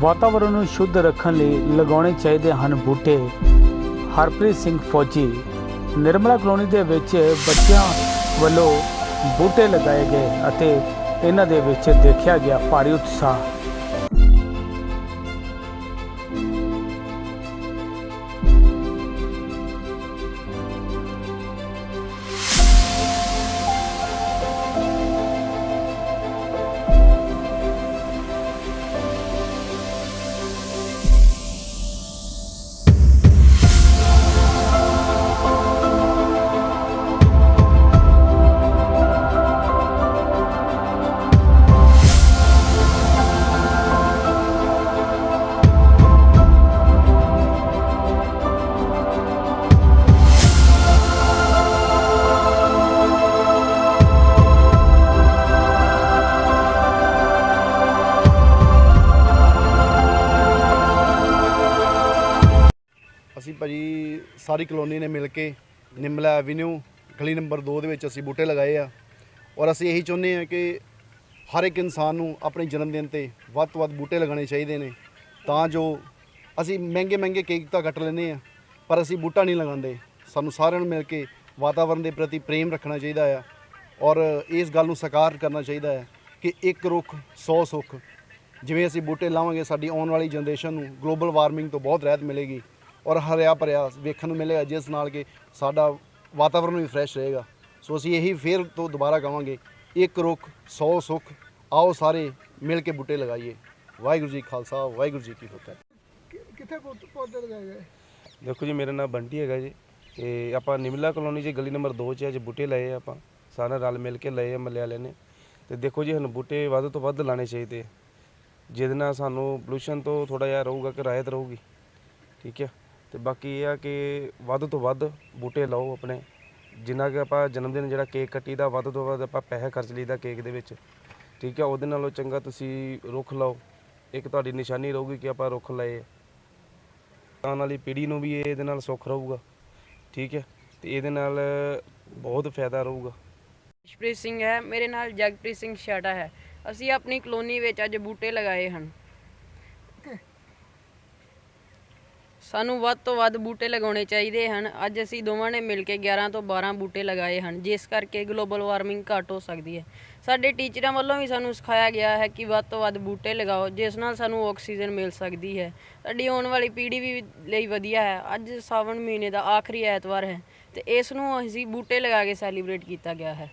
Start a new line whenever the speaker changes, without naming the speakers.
ਵਾਤਾਵਰਣ ਨੂੰ ਸ਼ੁੱਧ ਰੱਖਣ ਲਈ ਲਗਾਉਣੇ ਚਾਹੀਦੇ ਹਨ ਬੂਟੇ। ਹਰਪ੍ਰੀਤ ਸਿੰਘ ਫੌਜੀ, ਨਿਰਮਲਾ ਕਲੋਨੀ ਦੇ ਵਿੱਚ ਬੱਚਿਆਂ ਵੱਲੋਂ ਬੂਟੇ ਲਗਾਏ ਗਏ ਅਤੇ ਇਹਨਾਂ ਦੇ ਵਿੱਚ ਦੇਖਿਆ ਗਿਆ ਭਾਰੀ ਉਤਸ਼ਾਹ।
ਭਾਜੀ ਸਾਰੀ ਕਲੋਨੀ ਨੇ ਮਿਲ ਕੇ ਨਿਮਲਾ ਐਵੀਨਿਊ, ਗਲੀ ਨੰਬਰ 2 ਦੇ ਵਿੱਚ ਅਸੀਂ ਬੂਟੇ ਲਗਾਏ ਆ। ਔਰ ਅਸੀਂ ਇਹੀ ਚਾਹੁੰਦੇ ਹਾਂ ਕਿ ਹਰ ਇੱਕ ਇਨਸਾਨ ਨੂੰ ਆਪਣੇ ਜਨਮ ਦਿਨ ਤੇ ਵੱਧ ਤੋਂ ਵੱਧ ਬੂਟੇ ਲਗਾਉਣੇ ਚਾਹੀਦੇ ਨੇ। ਤਾਂ ਜੋ ਅਸੀਂ ਮਹਿੰਗੇ ਮਹਿੰਗੇ ਕੇਕ ਤਾਂ ਕੱਟ ਲੈਂਦੇ ਆ ਪਰ ਅਸੀਂ ਬੂਟਾ ਨਹੀਂ ਲਗਾਉਂਦੇ। ਸਾਨੂੰ ਸਾਰਿਆਂ ਨੂੰ ਮਿਲ ਕੇ ਵਾਤਾਵਰਣ ਦੇ ਪ੍ਰਤੀ ਪ੍ਰੇਮ ਰੱਖਣਾ ਚਾਹੀਦਾ ਆ। ਔਰ ਇਸ ਗੱਲ ਨੂੰ ਸਾਕਾਰ ਕਰਨਾ ਚਾਹੀਦਾ ਹੈ ਕਿ ਇੱਕ ਰੁੱਖ 100 ਸੁੱਖ, ਜਿਵੇਂ ਅਸੀਂ ਬੂਟੇ ਲਾਵਾਂਗੇ, ਸਾਡੀ ਆਉਣ ਵਾਲੀ ਜਨਰੇਸ਼ਨ ਨੂੰ ਗਲੋਬਲ ਵਾਰਮਿੰਗ ਤੋਂ ਬਹੁਤ ਰਹਿਤ ਮਿਲੇਗੀ। ਔਰ ਹਰਿਆ ਭਰਿਆ ਵੇਖਣ ਨੂੰ ਮਿਲੇਗਾ ਜਿਸ ਨਾਲ ਕਿ ਸਾਡਾ ਵਾਤਾਵਰਣ ਵੀ ਫਰੈਸ਼ ਰਹੇਗਾ। ਸੋ ਅਸੀਂ ਇਹੀ ਫੇਰ ਤੋਂ ਦੁਬਾਰਾ ਕਹਾਂਗੇ ਇੱਕ ਰੁੱਖ 100 ਸੁੱਖ ਆਓ ਸਾਰੇ ਮਿਲ ਕੇ ਬੂਟੇ ਲਗਾਈਏ। ਵਾਹਿਗੁਰੂ ਜੀ ਖਾਲਸਾ ਵਾਹਿਗੁਰੂ ਜੀ ਕੀ ਫਤਿਹ।
ਕਿੱਥੇ ਪੌਦੇ ਲਗਾਏ ਗਏ?
ਦੇਖੋ ਜੀ ਮੇਰਾ ਨਾਮ ਬੰਟੀ ਹੈਗਾ ਜੀ। ਤੇ ਆਪਾਂ ਨਿਮਲਾ ਕਲੋਨੀ 'ਚ ਗਲੀ ਨੰਬਰ 2 'ਚ ਅੱਜ ਬੂਟੇ ਲਏ ਆਪਾਂ। ਸਾਰੇ ਰਲ ਮਿਲ ਕੇ ਲਏ ਆ ਮੱਲੇ ਵਾਲਿਆਂ ਨੇ। ਤੇ ਦੇਖੋ ਜੀ ਸਾਨੂੰ ਬੂਟੇ ਵੱਧ ਤੋਂ ਵੱਧ ਲਾਣੇ ਚਾਹੀਦੇ ਜਿਹਦੇ ਨਾਲ ਸਾਨੂੰ ਪੋਲੂਸ਼ਨ ਤੋਂ ਥੋੜਾ ਜਿਹਾ ਰਹੂਗਾ ਕਿ ਰਾਹਤ ਰਹੂਗੀ। ਠੀਕ ਹੈ ਤੇ ਬਾਕੀ ਇਹ ਆ ਕਿ ਵੱਧ ਤੋਂ ਵੱਧ ਬੂਟੇ ਲਾਓ ਆਪਣੇ। ਜਿੰਨਾ ਕਿ ਆਪਾਂ ਜਨਮ ਦਿਨ ਜਿਹੜਾ ਕੇਕ ਕੱਟੀਦਾ, ਵੱਧ ਤੋਂ ਵੱਧ ਆਪਾਂ ਪੈਸੇ ਖਰਚ ਲਈਦਾ ਕੇਕ ਦੇ ਵਿੱਚ। ਠੀਕ ਹੈ ਉਹਦੇ ਨਾਲੋਂ ਚੰਗਾ ਤੁਸੀਂ ਰੁੱਖ ਲਾਓ। ਇੱਕ ਤੁਹਾਡੀ ਨਿਸ਼ਾਨੀ ਰਹੂਗੀ ਕਿ ਆਪਾਂ ਰੁੱਖ ਲਏ ਆਉਣ ਵਾਲੀ ਪੀੜ੍ਹੀ ਨੂੰ ਵੀ ਇਹਦੇ ਨਾਲ ਸੁੱਖ ਰਹੂਗਾ। ਠੀਕ ਹੈ ਤੇ ਇਹਦੇ ਨਾਲ ਬਹੁਤ ਫਾਇਦਾ ਰਹੂਗਾ।
ਸ਼ਪ੍ਰੀਤ ਸਿੰਘ ਹੈ, ਮੇਰੇ ਨਾਲ ਜਗਪ੍ਰੀਤ ਸਿੰਘ ਛਾਟਾ ਹੈ। ਅਸੀਂ ਆਪਣੀ ਕਲੋਨੀ ਵਿੱਚ ਅੱਜ ਬੂਟੇ ਲਗਾਏ ਹਨ। ਸਾਨੂੰ ਵੱਧ ਤੋਂ ਵੱਧ ਬੂਟੇ ਲਗਾਉਣੇ ਚਾਹੀਦੇ ਹਨ। ਅੱਜ ਅਸੀਂ ਦੋਵਾਂ ਨੇ ਮਿਲ ਕੇ 11 ਤੋਂ 12 ਬੂਟੇ ਲਗਾਏ ਹਨ, ਜਿਸ ਕਰਕੇ ਗਲੋਬਲ ਵਾਰਮਿੰਗ ਘੱਟ ਹੋ ਸਕਦੀ ਹੈ। ਸਾਡੇ ਟੀਚਰਾਂ ਵੱਲੋਂ ਵੀ ਸਾਨੂੰ ਸਿਖਾਇਆ ਗਿਆ ਹੈ ਕਿ ਵੱਧ ਤੋਂ ਵੱਧ ਬੂਟੇ ਲਗਾਓ, ਜਿਸ ਨਾਲ ਸਾਨੂੰ ਆਕਸੀਜਨ ਮਿਲ ਸਕਦੀ ਹੈ। ਸਾਡੀ ਆਉਣ ਵਾਲੀ ਪੀੜ੍ਹੀ ਵੀ ਲਈ ਵਧੀਆ ਹੈ। ਅੱਜ ਸਾਵਣ ਮਹੀਨੇ ਦਾ ਆਖਰੀ ਐਤਵਾਰ ਹੈ ਤੇ ਇਸ ਨੂੰ ਅਸੀਂ ਬੂਟੇ ਲਗਾ ਕੇ ਸੈਲੀਬ੍ਰੇਟ ਕੀਤਾ ਗਿਆ ਹੈ।